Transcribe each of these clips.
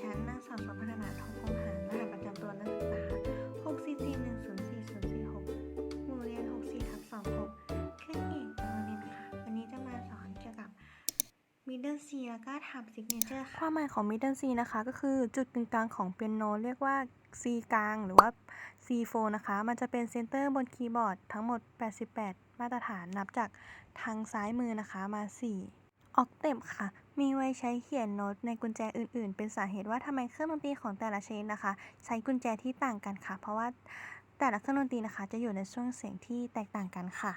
ฉันนางสาวสพัฒนาทองคงหารรหัสประจำตัวนักศึกษา6 4 4 1 0 4 0 4 6หมู่เรียน 64ทับ26เครื่องเอกโรงเรียนค่ะ วันนี้จะมาสอนเกี่ยวกับ middle C แล้วก็ทำ signature ค่ะความหมายของ middle C นะคะก็คือจุดกึ่งกลางของเปียโนเรียกว่า C กลางหรือว่า C4 นะคะ มันจะเป็นเซนเตอร์บนคีย์บอร์ดทั้งหมด 88 มาตรฐานนับจากทางซ้ายมือนะคะมา 4 ออกเต็ปค่ะ มีไว้ใช้เขียนโน้ตในกุญแจอื่น ๆ เป็นสาเหตุว่าทำไมเครื่องดนตรีของแต่ละชนิดนะคะ ใช้กุญแจที่ต่างกันค่ะ เพราะว่าแต่ละเครื่องดนตรีนะคะ จะอยู่ในช่วงเสียงที่แตกต่างกันค่ะ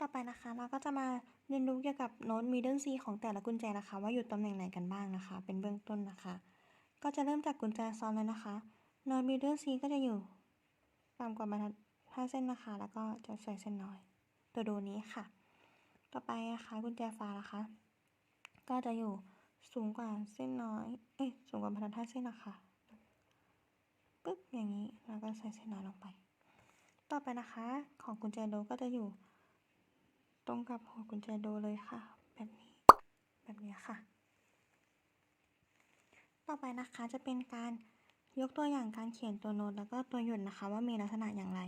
ต่อไปนะคะเราก็จะมาเรียนรู้เกี่ยวกับโน้ต middle C ของแต่ละกุญแจนะคะ ว่าอยู่ตำแหน่งไหนกันบ้างนะคะ เป็นเบื้องต้นนะคะ ก็จะเริ่มจากกุญแจซ้อนเลยนะคะโน้ต middle C ก็จะอยู่ต่ำกว่าบรรทัด 5 เส้นนะคะ แล้วก็จะใส่เส้นน้อย ตัวดูนี้ค่ะ ต่อไปนะคะกุญแจฟ้านะคะ ก็จะอยู่สูงกว่าเส้นน้อย เอ้ยสูงกว่าบรรทัด5เส้นนะคะปึ๊บอย่างนี้แล้วก็ใส่เส้นน้อยลงไป ต่อไปนะคะ ของกุญแจโดก็จะอยู่ ตรงกับหัวกุญแจโดเลยค่ะ แบบนี้ แบบนี้ค่ะ ต่อไปนะคะจะเป็นการยกตัวอย่างการเขียนตัวโน้ตแล้วก็ตัวหยุดนะคะว่ามีลักษณะอย่างไร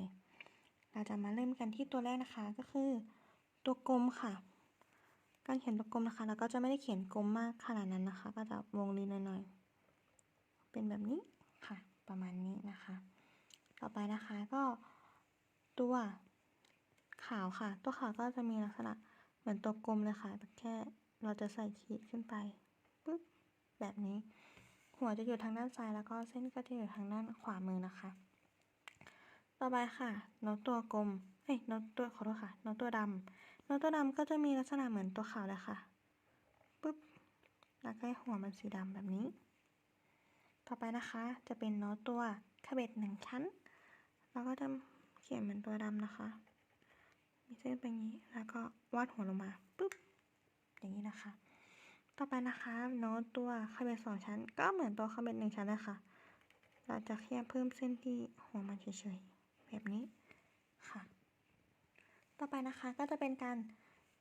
เราจะมาเริ่มกันที่ตัวแรกนะคะก็คือ ตัวกลมค่ะ การเขียนตัวกลมนะคะแล้วก็จะไม่ได้เขียนกลมมากขนาดนั้นนะคะ ก็จะวงรีหน่อยๆเป็นแบบนี้ค่ะ ประมาณนี้นะคะ ต่อไปนะคะก็ตัวขาวค่ะ ตัวขาวก็จะมีลักษณะเหมือนตัวกลมเลยค่ะแต่แค่เราจะใส่ขีดขึ้นไปปึ๊บแบบนี้ หัวจะอยู่ทางด้านซ้ายแล้วก็เส้นก็จะอยู่ทางด้านขวามือนะคะ ต่อไปค่ะน้ตตัวกลมเอ้ยน้ตตัวขอโทษค่ะน้ตตัวดำน้ตตัวดำก็จะมีลักษณะเหมือนตัวขาวเลยค่ะปึ๊บแล้วก็หัวมันสีดำแบบนี้ ต่อไปนะคะจะเป็นน้ตตัวขเบ็ดหนึ่งชั้นแล้วก็จะเขียนเหมือนตัวดำนะคะ มีเส้นเป็นอย่างนี้แล้วก็วาดหัวลงมาปุ๊บอย่างนี้นะคะ ต่อไปนะคะโน้ตตัวคาเบตสองชั้น ก็เหมือนตัวคาเบตหนึ่งชั้นเลยค่ะเราจะแค่เพิ่มเส้นที่หัวมันเฉยๆ แบบนี้ค่ะ ต่อไปนะคะก็จะเป็นการ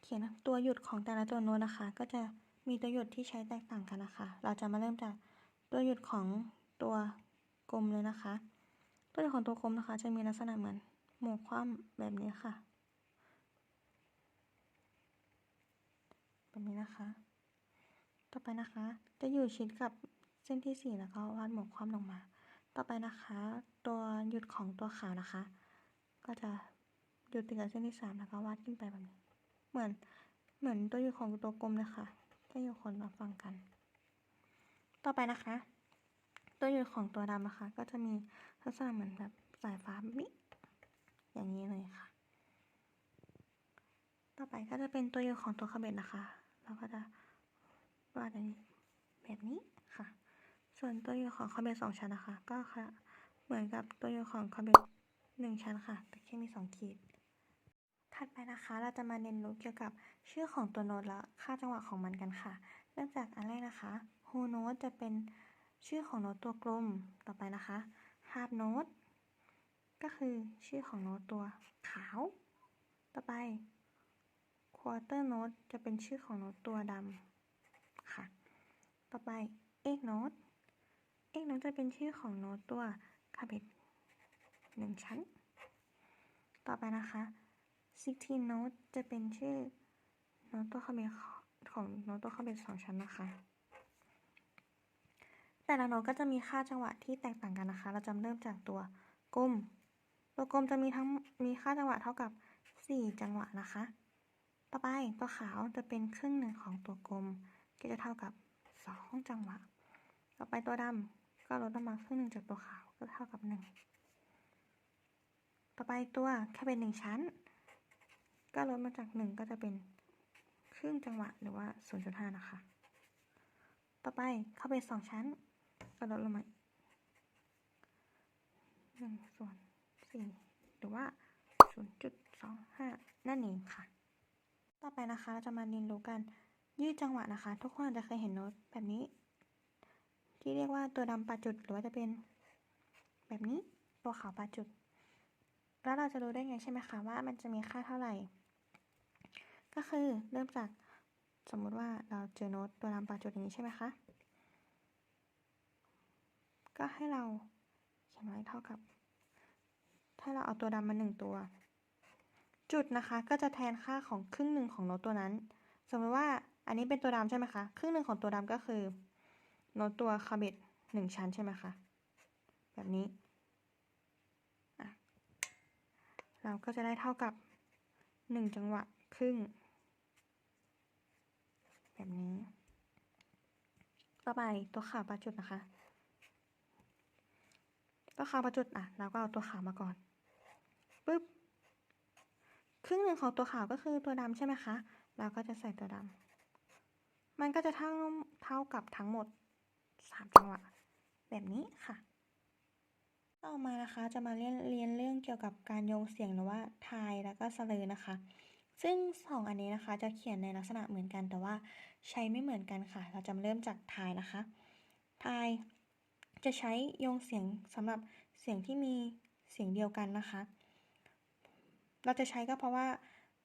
เขียนตัวหยุดของแต่ละตัวโน้ตนะคะ ก็จะมีตัวหยุดที่ใช้แตกต่างกันนะคะ เราจะมาเริ่มจากตัวหยุดของตัวกลมเลยนะคะ ตัวหยุดของตัวกลมนะคะ จะมีลักษณะเหมือนหมวกคว่ำแบบนี้ค่ะ แบบนี้นะคะ ต่อไปนะคะ จะอยู่ชิดกับเส้นที่ 4 แล้วก็วาดหมวกคว่ำลงมา ต่อไปนะคะ ตัวหยุดของตัวขาวนะคะ ก็จะหยุดติดกับเส้นที่3แล้วก็วาดขึ้นไปแบบนี้ เหมือนเหมือนตัวหยุดของตัวกลมเลยค่ะแค่อยู่คนละฝั่งกัน ต่อไปนะคะ ตัวหยุดของตัวดำนะคะ ก็จะมีลักษณะเหมือนแบบสายฟ้าแบบนี้อย่างนี้เลยค่ะ ต่อไปก็จะเป็นตัวหยุดของตัวคาเบตนะคะ เราก็จะวาดอันนี้แบบนี้ ส่วนตัวหยุดของคาเบตสองชั้นนะคะ ก็ค่ะ เหมือนกับตัวหยุดของคาเบตหนึ่งชั้นค่ะ แต่แค่มีสองขีด ถัดไปนะคะ เราจะมาเรียนรู้เกี่ยวกับชื่อของตัวโน้ตและค่าจังหวะของมันกันค่ะ เริ่มจากอันแรกนะคะ whole note จะเป็นชื่อของโน้ตตัวกลม ต่อไปนะคะ half note ก็คือชื่อของโน้ตตัวขาว ต่อไป quarter note จะเป็นชื่อของโน้ตตัวดำค่ะ ต่อไป eighth note eighth note จะเป็นชื่อของโน้ตตัวคาเบตหนึ่งชั้น ต่อไปนะคะ sixteen note จะเป็นชื่อโน้ตตัวคาเบตของโน้ตตัวคาเบตสองชั้นนะคะ แต่ละโน้ตก็จะมีค่าจังหวะที่แตกต่างกันนะคะ เราจะเริ่มจากตัวกลม ตัวกลมจะมีทั้งมีค่าจังหวะเท่ากับ 4 จังหวะนะคะ ต่อไปตัวขาวจะเป็นครึ่งหนึ่งของตัวกลม ก็จะเท่ากับ 2 จังหวะ ต่อไปตัวดำ ก็ลดลงมาครึ่งหนึ่งจากตัวขาวก็เท่ากับ1ต่อไปตัวแค่เป็นหนึ่งชั้น ก็ลดมาจาก1ก็จะเป็นครึ่งจังหวะหรือว่า 0.5 นะคะ ต่อไปเข้าไปสองชั้น ก็ลดลงมาหนึ่งส่วนสี่หรือว่า 0.25 นั่นเองค่ะ ต่อไปนะคะเราจะมาเรียนรู้กันยืดจังหวะนะคะ ทุกคนอาจจะเคยเห็นโน้ตแบบนี้ ที่เรียกว่าตัวดำปาจุดหรือว่าจะเป็น แบบนี้ตัวขาวปาจุด แล้วเราจะรู้ได้ไงใช่ไหมคะว่ามันจะมีค่าเท่าไหร่ ก็คือเริ่มจากสมมุติว่าเราเจอโน้ตตัวดำปราจุดอย่างนี้ใช่ไหมคะก็ให้เราเขียนไว้เท่ากับ ถ้าเราเอาตัวดำมาหนึ่งตัว จุดนะคะก็จะแทนค่าของครึ่งหนึ่งของโน้ตตัวนั้น สมมติว่าอันนี้เป็นตัวดำใช่ไหมคะ ครึ่งหนึ่งของตัวดำก็คือ โน้ตตัวคาเบตหนึ่งชั้นใช่ไหมคะ แบบนี้ เราก็จะได้เท่ากับหนึ่งจังหวะครึ่ง แบบนี้ ต่อไปตัวขาวประจุดนะคะ ตัวขาวประจุดอะ เราก็เอาตัวขาวมาก่อนปึ๊บ ครึ่งหนึ่งของตัวขาวก็คือตัวดำใช่ไหมคะ เราก็จะใส่ตัวดำมันก็จะเท่าเท่ากับทั้งหมด สามจังหวะ แบบนี้ค่ะ ต่อมานะคะจะมาเรียนเรียนเรื่องเกี่ยวกับการโยงเสียงหรือว่าทายแล้วก็สเลอนะคะ ซึ่งสองอันนี้นะคะ จะเขียนในลักษณะเหมือนกัน แต่ว่าใช้ไม่เหมือนกันค่ะ เราจะเริ่มจากทายนะคะทายจะใช้โยงเสียงสำหรับเสียงที่มีเสียงเดียวกันนะคะ เราจะใช้ก็เพราะว่า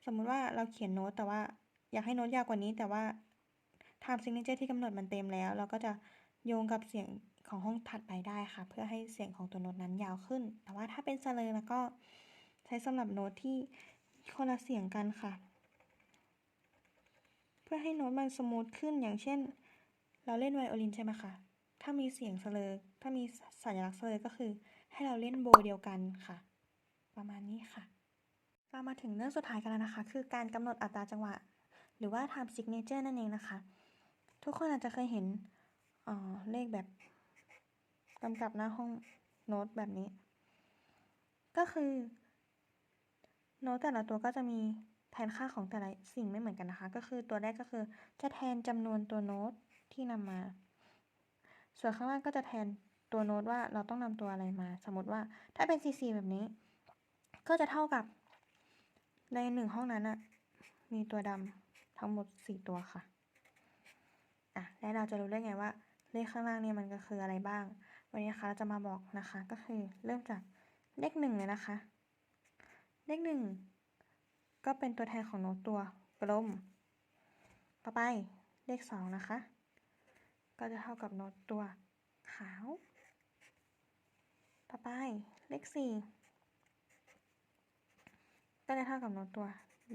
สมมุติว่าเราเขียนโน้ตแต่ว่าอยากให้โน้ตยาวกว่านี้ แต่ว่า time signature ที่กำหนดมันเต็มแล้ว เราก็จะ โยงกับเสียงของห้องถัดไปได้ค่ะ เพื่อให้เสียงของตัวโน้ตนั้นยาวขึ้น แต่ว่าถ้าเป็นสเลอแล้วก็ใช้สำหรับโน้ตที่คนละเสียงกันค่ะ เพื่อให้โน้ตมันสมูทขึ้นอย่างเช่น เราเล่นไวโอลินใช่ไหมคะถ้ามีเสียงสเลอถ้ามีสัญลักษณ์สเลอก็คือ ให้เราเล่นโบเดียวกันค่ะ ประมาณนี้ค่ะ เรามาถึงเรื่องสุดท้ายกันแล้วนะคะ คือการกำหนดอัตราจังหวะ หรือว่า time signature นั่นเองนะคะ ทุกคนอาจจะเคยเห็น อ่อเลขแบบกำกับหน้าห้องโน้ตแบบนี้ ก็คือ โน้ตแต่ละตัวก็จะมีแทนค่าของแต่ละสิ่งไม่เหมือนกันนะคะ ก็คือตัวแรกก็คือจะแทนจำนวนตัวโน้ตที่นำมา ส่วนข้างล่างก็จะแทนตัวโน้ตว่าเราต้องนำตัวอะไรมา สมมติว่าถ้าเป็น CC แบบนี้ ก็จะเท่ากับในหนึ่งห้องนั้นอะมีตัวดำทั้งหมด4ตัวค่ะอะแล้วเราจะรู้ได้ไงว่า เลขข้างล่างเนี่ยมันก็คืออะไรบ้าง วันนี้นะคะเราจะมาบอกนะคะก็คือเริ่มจากเลขหนึ่งเลยนะคะ เลขหนึ่งก็เป็นตัวแทนของโน้ตตัวกลม ต่อไปเลขสองนะคะ ก็จะเท่ากับโน้ตตัวขาว ต่อไปเลขสี่ก็จะเท่ากับโน้ตตัว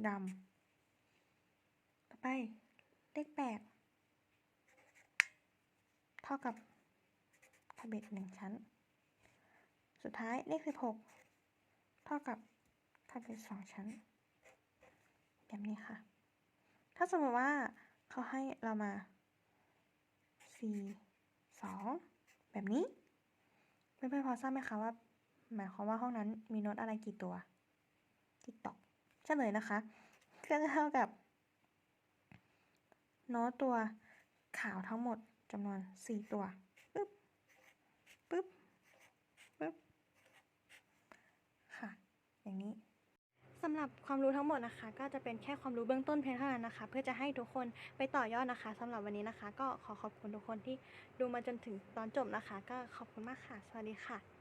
ดำต่อไปเลขแปด เท่ากับทเบ็ดหนึ่งชั้น สุดท้ายเลขสิบหกเท่ากับทเบ็ดสองชั้น แบบนี้ค่ะ ถ้าสมมติว่าเขาให้เรามาสี่สองแบบนี้เพื่อนๆพอทราบไหมคะว่า หมายความว่าห้องนั้นมีโน้ตอะไรกี่ตัวติ๊กตอกเฉลยนะคะก็จะเท่ากับโน้ตตัวขาวทั้งหมด จำนวน4ตัวปึ๊บปึ๊บปึ๊บค่ะ อย่างนี้สำหรับความรู้ทั้งหมดนะคะ ก็จะเป็นแค่ความรู้เบื้องต้นเพียงเท่านั้นนะคะ เพื่อจะให้ทุกคนไปต่อยอดนะคะสำหรับวันนี้นะคะ ก็ขอขอบคุณทุกคนที่ดูมาจนถึงตอนจบนะคะ ก็ขอบคุณมากค่ะ สวัสดีค่ะ